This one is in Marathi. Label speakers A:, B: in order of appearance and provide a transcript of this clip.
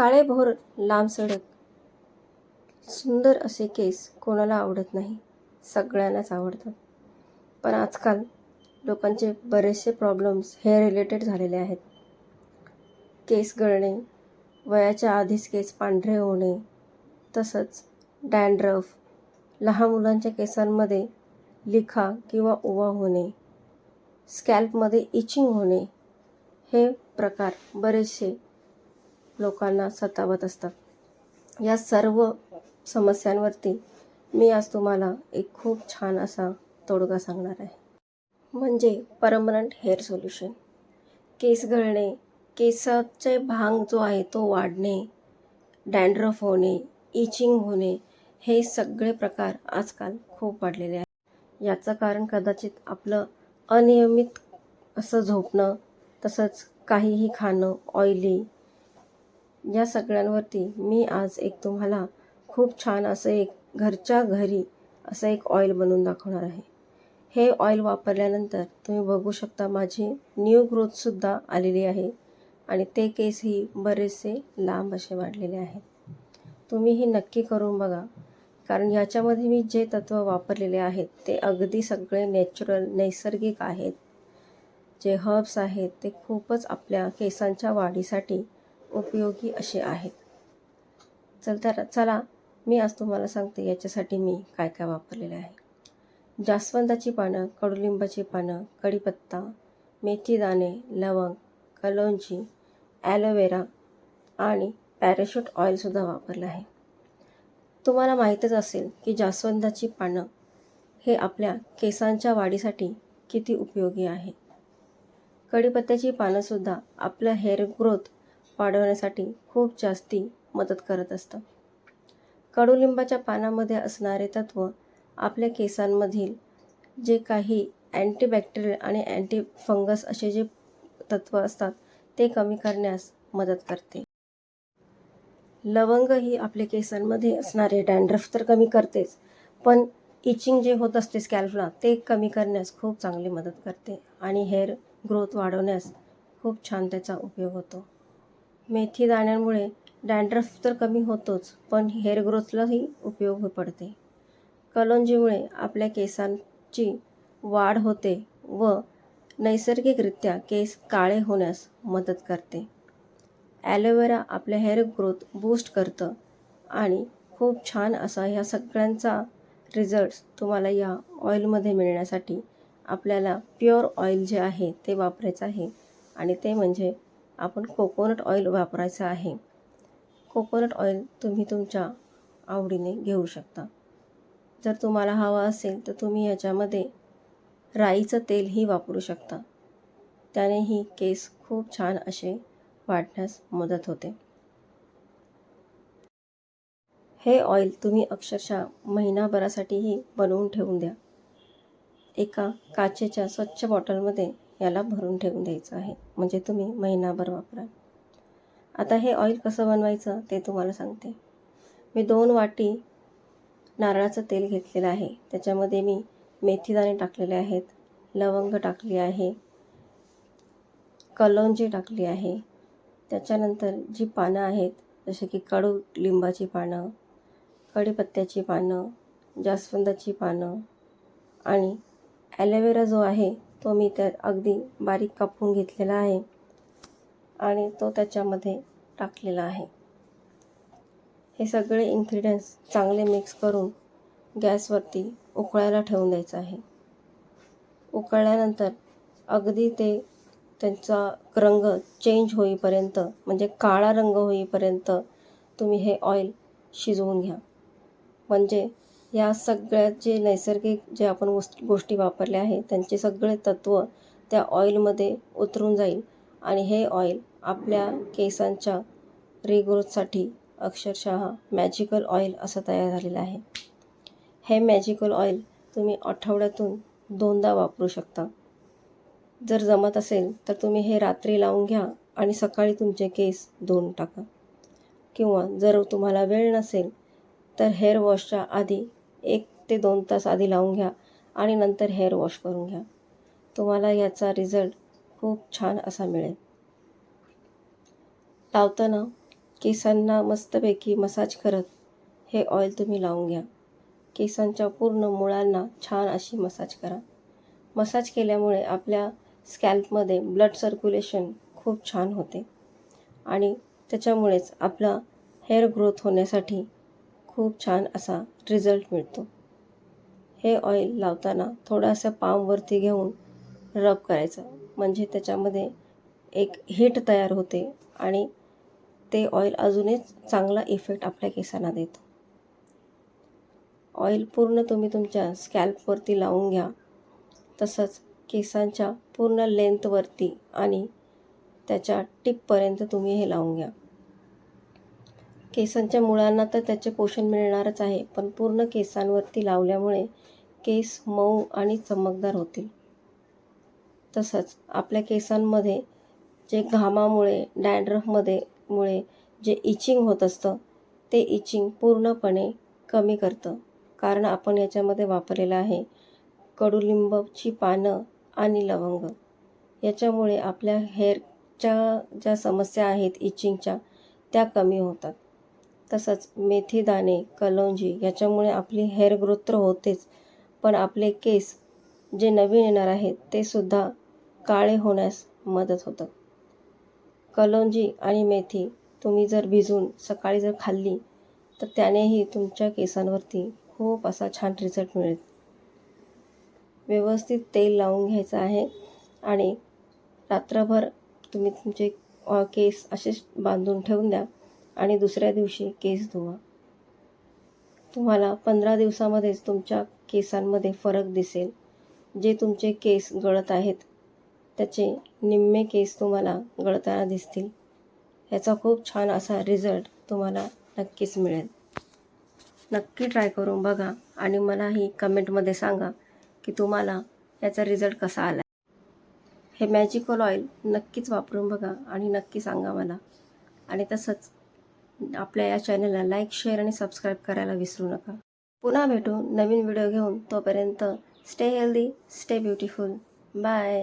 A: काळेभोर लांब सडक. सुंदर असे केस कोणाला आवडत नाही सगळ्यांनाच आवडतात. पण आजकाल लोकांचे बरेचसे प्रॉब्लेम्स हे रिलेटेड झालेले आहेत. केस गळणे वयाच्या आधीच केस पांढरे होणे तसंच डॅन्ड्रफ लहान मुलांच्या केसांमध्ये लिखा किंवा ओवा होणे स्कॅल्पमध्ये इचिंग होणे हे प्रकार बरेचसे लोकांना सतावत असतात. या सर्व समस्यांवरती मी आज तुम्हाला एक खूप छान असा तोडगा सांगणार आहे. म्हणजे परमनंट हेअर सोल्युशन. केस गळणे केसाचे भांग जो आहे तो वाढणे डॅन्ड्रफ होणे इचिंग होणे हे सगळे प्रकार आजकाल खूप वाढलेले आहेत. याचं कारण कदाचित आपलं अनियमित असं झोपणं तसंच काहीही खाणं ऑइली या सगळ्यांवरती मी आज एक तुम्हाला खूप छान असं एक घरच्या घरी असं एक ऑइल बनवून दाखवणार आहे. हे ऑइल वापरल्यानंतर तुम्ही बघू शकता माझी न्यू ग्रोथसुद्धा आलेली आहे आणि ते केसही बरेचसे लांब असे वाढलेले आहेत. तुम्ही हे नक्की करून बघा. कारण याच्यामध्ये मी जे तत्त्व वापरलेले आहेत ते अगदी सगळे नॅचरल नैसर्गिक आहेत. जे हर्ब्स आहेत ते खूपच आपल्या केसांच्या वाढीसाठी उपयोगी असे आहेत. चल तर चला मी आज तुम्हाला सांगते याच्यासाठी मी काय काय वापरलेलं आहे. जास्वंदाची पानं कडुलिंबाची पानं कढीपत्ता मेथी दाणे लवंग कलोंजी ॲलोवेरा आणि पॅराशूट ऑइलसुद्धा वापरलं आहे. तुम्हाला माहीतच असेल की जास्वंदाची पानं हे आपल्या केसांच्या वाढीसाठी किती उपयोगी आहे. कढीपत्त्याची पानंसुद्धा आपलं हेअर ग्रोथ वाढवण्यासाठी खूप जास्ती मदत करत असतं. कडुलिंबाच्या पानामध्ये असणारे तत्व आपल्या केसांमधील जे काही अँटीबॅक्टेरियल आणि अँटी फंगस असे जे तत्व असतात ते कमी करण्यास मदत करते. लवंग ही आपल्या केसांमध्ये असणारे डॅन्ड्रफ तर कमी करतेच पण इचिंग जे होत असते स्कॅल्फला ते कमी करण्यास खूप चांगली मदत करते आणि हेअर ग्रोथ वाढवण्यास खूप छान त्याचा उपयोग होतो. मेथी दाण्यांमुळे डँड्रफ तर कमी होतोच पण हेअर ग्रोथलाही उपयोग पडते. कलोंजीमुळे आपल्या केसांची वाढ होते व नैसर्गिकरित्या केस काळे होण्यास मदत करते. ॲलोवेरा आपल्या हेअर ग्रोथ बूस्ट करतं आणि खूप छान असा ह्या सगळ्यांचा रिझल्ट्स तुम्हाला या ऑइलमध्ये मिळण्यासाठी आपल्याला प्युअर ऑइल जे आहे ते वापरायचं आहे आणि ते म्हणजे आपण कोकोनट ऑइल वापरायचं आहे. कोकोनट ऑइल तुम्ही तुमच्या आवडीने घेऊ शकता. जर तुम्हाला हवा असेल तर तुम्ही याच्यामध्ये राईचं तेलही वापरू शकता. त्यानेही केस खूप छान असे वाढण्यास मदत होते. हे ऑइल तुम्ही अक्षरशः महिनाभरासाठीही बनवून ठेवून द्या. एका काचेच्या स्वच्छ बॉटलमध्ये याला भरून ठेवून द्यायचं आहे. म्हणजे तुम्ही महिनाभर वापराल. आता हे ऑइल कसं बनवायचं ते तुम्हाला सांगते. मी दोन वाटी नारळाचं तेल घेतलेलं आहे. त्याच्यामध्ये मी मेथीदाणे टाकलेले आहेत. लवंग टाकली आहे. कलोंजी टाकली आहे. त्याच्यानंतर जी पानं आहेत जसे की कडू लिंबाची पानं कढीपत्त्याची पानं जास्वंदाची पानं आणि ॲलोवेरा जो आहे तो मी त्यात अगदी बारीक कापून घेतलेला आहे आणि तो त्याच्यामध्ये टाकलेला आहे. हे सगळे इन्ग्रेडियंट्स चांगले मिक्स करून गॅसवरती उकळायला ठेवून द्यायचं आहे. उकळल्यानंतर अगदी ते त्यांचा रंग चेंज होईपर्यंत म्हणजे काळा रंग होईपर्यंत तुम्ही हे ऑइल शिजवून घ्या. म्हणजे या सगळ्यात जे नैसर्गिक जे आपण गोष्टी वापरल्या आहेत त्यांचे सगळे तत्त्व त्या ऑइलमध्ये उतरून जाईल. आणि हे ऑइल आपल्या केसांच्या रिग्रोथसाठी अक्षरशः मॅजिकल ऑइल असं तयार झालेलं आहे. हे मॅजिकल ऑइल तुम्ही आठवड्यातून दोनदा वापरू शकता. जर जमत असेल तर तुम्ही हे रात्री लावून घ्या आणि सकाळी तुमचे केस धुवून टाका. किंवा जर तुम्हाला वेळ नसेल तर हेअर वॉशच्या आधी एक ते दोन तास आधी लावून घ्या आणि नंतर हेअर वॉश करून घ्या. तुम्हाला याचा रिझल्ट खूप छान असा मिळेल. लावताना केसांना मस्तपैकी मसाज करत हे ऑइल तुम्ही लावून घ्या. केसांच्या पूर्ण मुळांना छान अशी मसाज करा. मसाज केल्यामुळे आपल्या स्कॅल्पमध्ये ब्लड सर्क्युलेशन खूप छान होते. आणि त्याच्यामुळेच आपला हेअर ग्रोथ होण्यासाठी खूप छान असा रिझल्ट मिळतो. हे ऑइल लावताना थोडासा पामवरती घेऊन रब करायचं. म्हणजे त्याच्यामध्ये एक हीट तयार होते आणि ते ऑइल अजूनच चांगला इफेक्ट आपल्या केसांना देतो. ऑइल पूर्ण तुम्ही तुमच्या स्कॅल्पवरती लावून घ्या. तसंच केसांच्या पूर्ण लेंथवरती आणि त्याच्या टिपपर्यंत तुम्ही हे लावून घ्या. केसांच्या मुळांना तर त्याचे पोषण मिळणारच आहे पण पूर्ण केसांवरती लावल्यामुळे केस मऊ आणि चमकदार होतील. तसंच आपल्या केसांमध्ये जे घामामुळे डॅन्ड्रफमध्ये मुळे जे इचिंग होत असतं ते इचिंग पूर्णपणे कमी करतं. कारण आपण याच्यामध्ये वापरलेलं आहे कडुलिंबची पानं आणि लवंग. याच्यामुळे आपल्या हेअरच्या ज्या समस्या आहेत इचिंगच्या त्या कमी होतात. तसंच मेथी दाणे कलौंजी याच्यामुळे आपली हेअर ग्रोथ तर होतेच पण आपले केस जे नवीन येणार आहेत ते सुद्धा काळे होण्यास मदत होतं कलौंजी आणि मेथी तुम्ही जर भिजून सकाळी जर खाल्ली तर त्यानेही तुमच्या केसांवरती खूप असा छान रिझल्ट मिळेल. व्यवस्थित तेल लावून घ्यायचं आहे आणि रात्रभर तुम्ही तुमचे केस असेच बांधून ठेवून द्या. आणि दुसऱ्या दिवशी केस धुवा. तुम्हाला पंधरा दिवसामध्येच तुमच्या केसांमध्ये फरक दिसेल. जे तुमचे केस गळत आहेत त्याचे निम्मे केस तुम्हाला गळताना दिसतील. ह्याचा खूप छान असा रिझल्ट तुम्हाला नक्कीच मिळेल. नक्की ट्राय करून बघा आणि मलाही कमेंटमध्ये सांगा की तुम्हाला याचा रिझल्ट कसा आला हे मॅजिकल ऑइल नक्कीच वापरून बघा आणि नक्की सांगा मला. आणि तसंच आपल्या या चॅनलला लाईक शेअर आणि सबस्क्राईब करायला विसरू नका. पुन्हा भेटू नवीन व्हिडिओ घेऊन तोपर्यंत stay healthy stay beautiful bye